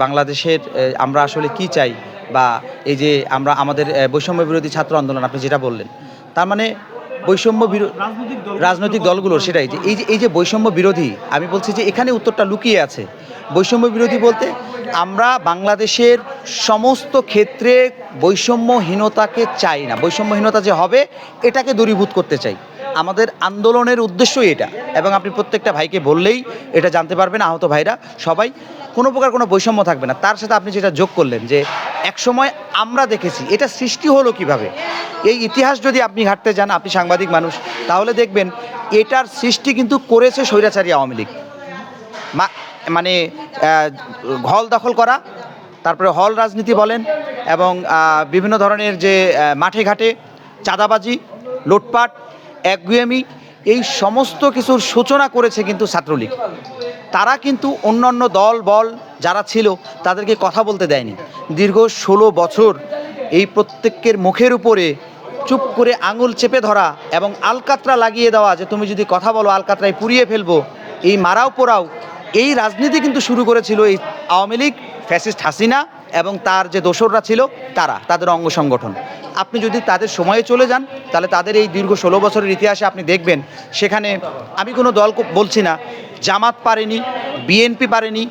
বাংলাদেশের আমরা আসলে কি চাই বা এই যে আমরা আমাদের বৈষম্য বিরোধী ছাত্র আন্দোলন আপনি যেটা বললেন তার মানে বৈষম্য বিরো- রাজনৈতিক দল রাজনৈতিক দলগুলোর সেটাই যে এই যে এই যে বৈষম্য বিরোধী আমি বলছি যে এখানে উত্তরটা লুকিয়ে আছে। বৈষম্য বিরোধী বলতে আমরা বাংলাদেশের সমস্ত ক্ষেত্রে বৈষম্যহীনতাকে চাই না। বৈষম্যহীনতা যে হবে এটাকে দূরীভূত করতে চাই। আমাদের আন্দোলনের উদ্দেশ্যই এটা। এবং আপনি প্রত্যেকটা ভাইকে বললেই এটা জানতে পারবেন, আহত ভাইরা সবাই। কোনো প্রকার কোনো বৈষম্য থাকবে না। তার সাথে আপনি যেটা যোগ করলেন যে, একসময় আমরা দেখেছি, এটা সৃষ্টি হলো কীভাবে? এই ইতিহাস যদি আপনি ঘাটতে যান, আপনি সাংবাদিক মানুষ, তাহলে দেখবেন এটার সৃষ্টি কিন্তু করেছে স্বৈরাচারী আওয়ামী লীগ। মানে হল দখল করা, তারপরে হল রাজনীতি বলেন, এবং বিভিন্ন ধরনের যে মাঠে ঘাটে চাঁদাবাজি, লুটপাট একগুয়েমি এই সমস্ত কিছুর সূচনা করেছে কিন্তু ছাত্রলীগ। তারা কিন্তু অন্যান্য দল, বল যারা ছিল, তাদেরকে কথা বলতে দেয়নি। দীর্ঘ ষোলো বছর এই প্রত্যেকের মুখের উপরে চুপ করে আঙুল চেপে ধরা এবং আলকাতরা লাগিয়ে দেওয়া যে তুমি যদি কথা বলো, আলকাতরায় পুড়িয়ে ফেলব, এই মারাও পোড়াও, এই রাজনীতি কিন্তু শুরু করেছিল এই আওয়ামী লীগ, ফ্যাসিস্ট হাসিনা এবং তার যে দোসররা ছিল, তারা, তাদের অঙ্গ সংগঠন। আপনি যদি তাদের সময়ে চলে যান, তাহলে তাদের এই দীর্ঘ ষোলো বছরের ইতিহাসে আপনি দেখবেন, সেখানে আমি কোনো দল বলছি না, জামাত পারেনি, বিএনপি পারেনি,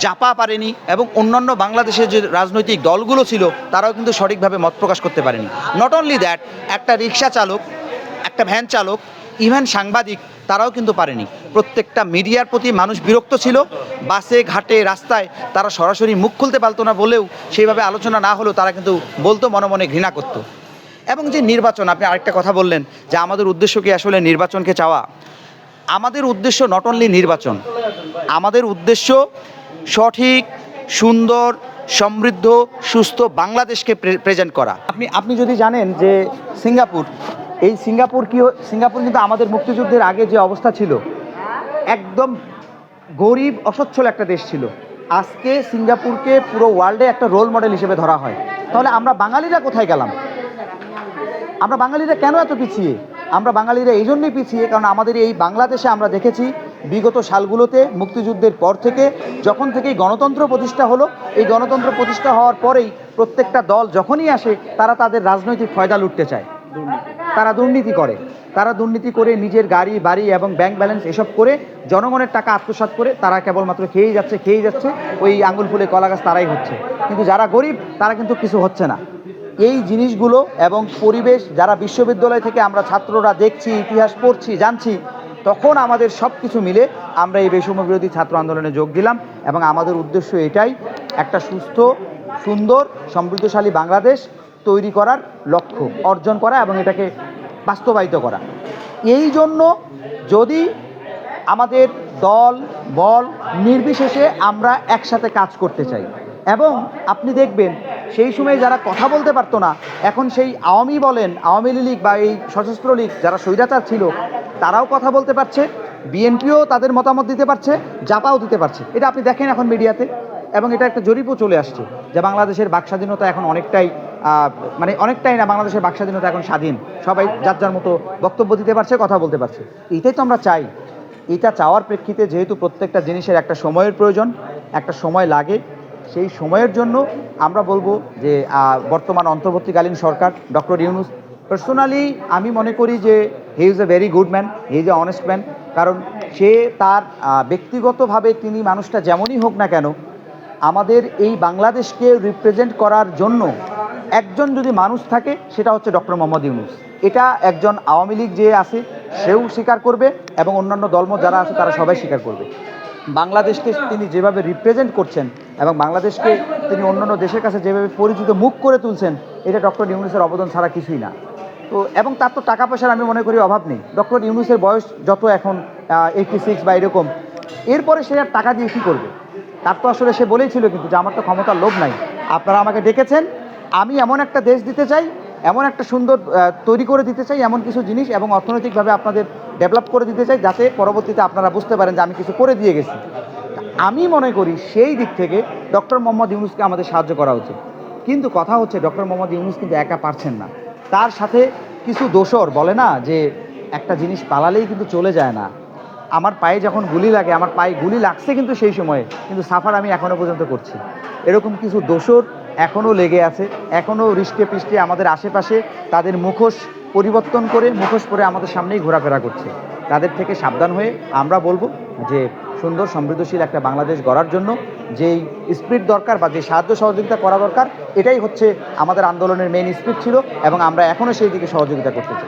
জাপা পারেনি এবং অন্যান্য বাংলাদেশের যে রাজনৈতিক দলগুলো ছিল, তারাও কিন্তু সঠিকভাবে মত প্রকাশ করতে পারেনি। নট অনলি দ্যাট একটা রিক্সা চালক, একটা ভ্যান চালক ইভেন সাংবাদিক তারাও কিন্তু পারেনি। প্রত্যেকটা মিডিয়ার প্রতি মানুষ বিরক্ত ছিল। বাসে, ঘাটে, রাস্তায় তারা সরাসরি মুখ খুলতে পারতো না বলেও সেইভাবে আলোচনা না হলেও তারা কিন্তু বলতো, মনে মনে ঘৃণা করতো। এবং যে নির্বাচন, আপনি আরেকটা কথা বললেন যে আমাদের উদ্দেশ্য কি আসলে নির্বাচনকে চাওয়া? আমাদের উদ্দেশ্য নট অনলি নির্বাচন, আমাদের উদ্দেশ্য সঠিক, সুন্দর, সমৃদ্ধ, সুস্থ বাংলাদেশকে প্রেজেন্ট করা। আপনি আপনি যদি জানেন যে সিঙ্গাপুর এই সিঙ্গাপুর কি সিঙ্গাপুর কিন্তু আমাদের মুক্তিযুদ্ধের আগে যে অবস্থা ছিল, একদম গরিব, অসচ্ছল একটা দেশ ছিল। আজকে সিঙ্গাপুরকে পুরো ওয়ার্ল্ডে একটা রোল মডেল হিসেবে ধরা হয়। তাহলে আমরা বাঙালিরা কোথায় গেলাম? আমরা বাঙালিরা কেন এত পিছিয়ে? আমরা বাঙালিরা এই জন্যই পিছিয়ে কারণ আমাদের এই বাংলাদেশে আমরা দেখেছি, বিগত সালগুলোতে মুক্তিযুদ্ধের পর থেকে, যখন থেকেই গণতন্ত্র প্রতিষ্ঠা হলো, এই গণতন্ত্র প্রতিষ্ঠা হওয়ার পরেই প্রত্যেকটা দল যখনই আসে, তারা তাদের রাজনৈতিক ফয়দা লুটতে চায়। তারা দুর্নীতি করে। তারা দুর্নীতি করে নিজের গাড়ি, বাড়ি এবং ব্যাংক ব্যালেন্স এসব করে জনগণের টাকা আত্মসাৎ করে তারা কেবলমাত্র খেয়েই যাচ্ছে খেয়েই যাচ্ছে, ওই আঙ্গুল ফুলে কলা গাছ তারাই হচ্ছে। কিন্তু যারা গরিব, তারা কিন্তু কিছু হচ্ছে না। এই জিনিসগুলো এবং পরিবেশ যারা বিশ্ববিদ্যালয় থেকে আমরা ছাত্ররা দেখছি, ইতিহাস পড়ছি, জানছি, তখন আমাদের সব কিছু মিলে আমরা এই বৈষম্য বিরোধী ছাত্র আন্দোলনে যোগ দিলাম এবং আমাদের উদ্দেশ্য এটাই, একটা সুস্থ, সুন্দর, সমৃদ্ধশালী বাংলাদেশ তৈরি করার লক্ষ্য অর্জন করা এবং এটাকে বাস্তবায়িত করা। এই জন্য যদি আমাদের দল, বল নির্বিশেষে আমরা একসাথে কাজ করতে চাই এবং আপনি দেখবেন সেই সময় যারা কথা বলতে পারতো না, এখন সেই আওয়ামী বলেন, আওয়ামী লীগ বা এই সশস্ত্র লীগ যারা স্বৈরাচার ছিল, তারাও কথা বলতে পারছে, বিএনপিও তাদের মতামত দিতে পারছে, জাপাও দিতে পারছে। এটা আপনি দেখেন এখন মিডিয়াতে এবং এটা একটা জরিপও চলে আসছে যে বাংলাদেশের বাক স্বাধীনতা এখন অনেকটাই মানে অনেকটাই না, বাংলাদেশের বাক স্বাধীনতা এখন স্বাধীন। সবাই যার যার মতো বক্তব্য দিতে পারছে, কথা বলতে পারছে। এটাই তো আমরা চাই। এটা চাওয়ার প্রেক্ষিতে যেহেতু প্রত্যেকটা জিনিসের একটা সময়ের প্রয়োজন, একটা সময় লাগে, সেই সময়ের জন্য আমরা বলব যে বর্তমান অন্তর্বর্তীকালীন সরকার, ডক্টর ইউনুস পার্সোনালি আমি মনে করি যে he is a very good man he is a honest man কারণ সে তার ব্যক্তিগতভাবে তিনি মানুষটা যেমনই হোক না কেন, আমাদের এই বাংলাদেশকে রিপ্রেজেন্ট করার জন্য একজন যদি মানুষ থাকে, সেটা হচ্ছে ডক্টর মোহাম্মদ ইউনুস। এটা একজন আওয়ামী লীগ যে আছে, সেও স্বীকার করবে এবং অন্যান্য দলমত যারা আছে, তারা সবাই স্বীকার করবে। বাংলাদেশকে তিনি যেভাবে রিপ্রেজেন্ট করছেন এবং বাংলাদেশকে তিনি অন্যান্য দেশের কাছে যেভাবে পরিচিত মুখ করে তুলছেন, এটা ডক্টর ইউনুসের অবদান ছাড়া কিছুই না। তো, এবং তার তো টাকা পয়সার আমি মনে করি অভাব নেই। ডক্টর ইউনুসের বয়স যত এখন এইটটি সিক্স বা এরকম, এরপরে সে আর টাকা দিয়ে কী করবে? তার তো আসলে সে বলেই ছিল কিন্তু যে আমার তো ক্ষমতার লোভ নাই। আপনারা আমাকে ডেকেছেন আমি এমন একটা দেশ দিতে চাই, এমন একটা সুন্দর তৈরি করে দিতে চাই, এমন কিছু জিনিস এবং অর্থনৈতিকভাবে আপনাদের ডেভেলপ করে দিতে চাই যাতে পরবর্তীতে আপনারা বুঝতে পারেন যে আমি কিছু করে দিয়ে গেছি। আমি মনে করি সেই দিক থেকে ডক্টর মোহাম্মদ ইউনুসকে আমাদের সাহায্য করা উচিত। কিন্তু কথা হচ্ছে ডক্টর মোহাম্মদ ইউনুস কিন্তু একা পারছেন না। তার সাথে কিছু দোসর বলে না যে একটা জিনিস পালালেই কিন্তু চলে যায় না। আমার পায়ে যখন গুলি লাগে, আমার পায়ে গুলি লাগছে কিন্তু সেই সময়ে, কিন্তু সাফার আমি এখনও পর্যন্ত করছি। এরকম কিছু দোষর এখনও লেগে আছে, এখনও রিস্কে পিষ্টে আমাদের আশেপাশে তাদের মুখোশ পরিবর্তন করে, মুখোশ পরে আমাদের সামনেই ঘোরাফেরা করছে। তাদের থেকে সাবধান হয়ে আমরা বলব যে সুন্দর, সমৃদ্ধশীল একটা বাংলাদেশ গড়ার জন্য যেই স্পিড দরকার বা যে সাহায্য সহযোগিতা করা দরকার, এটাই হচ্ছে আমাদের আন্দোলনের মেন স্পিড ছিল এবং আমরা এখনও সেই দিকে সহযোগিতা করতে চাই।